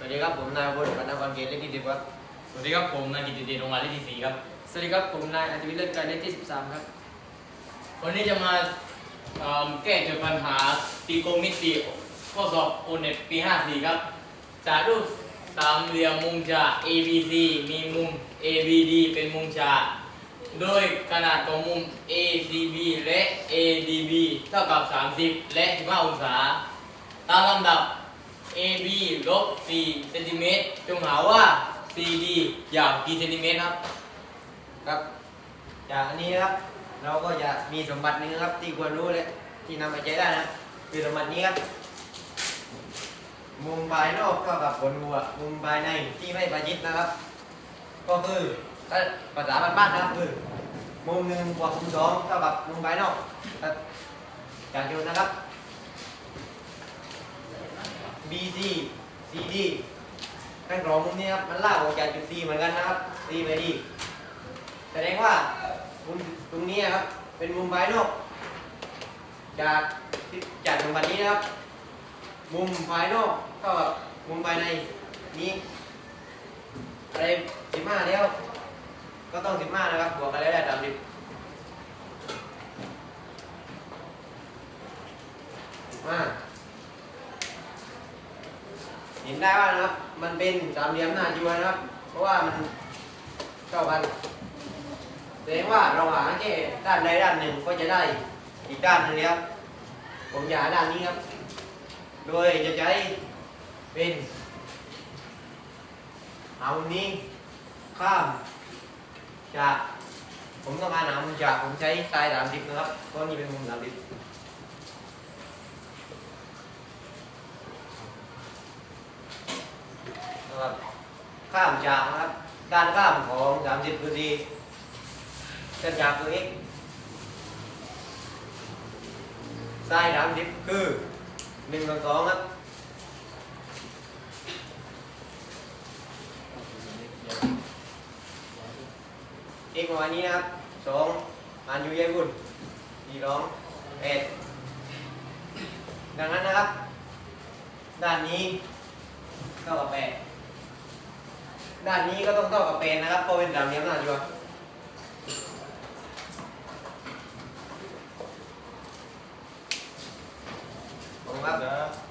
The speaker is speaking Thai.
วัสดีครับผมนายวุฒิปัณณวันเกตเลขที่สิบครับ สวัสดีครับผมนายกิตติเดชโรงงานเลขที่สี่ครับ สวัสดีครับผมนายอัจวิทย์เลิศการเลขที่13ครับ วันนี้จะมาเอ่อแก้โจทย์ปัญหาตีโกงมิติข้อสอบโอเน็ตปี 54 ครับ จากรูปสามเหลี่ยมมุมฉาก ABC มีมุม ABD เป็นมุมฉาก โดยขนาดของมุม ACB และ ADB เท่ากับ 30 และ 15 องศา ตามลำดับ AB ลบ4เซนติเมตรจงหาว่า CD ยาวกี่เซนติเมตรครับ ครับจากอันนี้ครับ เราก็จะมีสมบัติหนึงครับ ที่ควรรู้และที่นำไปใช้ได้นะครับคือสมบัตินี้ครับ มุมภายนอกเท่ากับผลบวกมุมภายในที่ไม่ประชิดนะครับ ก็คือถ้าภาษาบ้านๆนะครับคือมุมหนึ่งบวกมุมสองเท่ากับมุมภายนอกครับจากโยนนะครับ BC CD ทั้งสองมุมนี้ครับมันลากออกจากจุด C เหมือนกันนะครับ C ไป D แสดงว่ามุมตรงนี้ครับเป็นมุมภายนอก จากจากสมบัตินี้นะครับ มุมภายนอกเท่ากับมุมภายในนี้อะไรสิบห้าแล้วก็ต้องสิบห้านะครับบวกกันแล้วได้สามสิบห้า เห็นได้ว่านะครับ มันเป็นสามเหลี่ยมหน้าจีวนะครับ เพราะว่ามันเท่ากันแสดงว่าเราหาแค่ด้านใดด้านหนึ่งก็จะได้อีกด้านหนึงแล้วผมจะหาด้านนี้ครับ โดยจะใช้เป็นเอานี้ข้ามจากผมต้องการหามุมจากผมใช้สายสามสิบนะครับเพราะนี่เป็นมุมสามสิบนะ ครับข้ามจากนะครับด้านข้ามของสามสิบคือดีจะจับตัว x ไส้สามสิบคือหนึ่งกับสองครับ x ประมาณนี้นะครับสองอันอยู่ยายบุญสี่ร้องแปดดังนั้นนะครับ ด้านนี้เท่ากับแปด ด้านนี้ก็ต้องเท่ากับเป็นนะครับเพราะเป็นดาวเทียมหน้าจัวผมครับ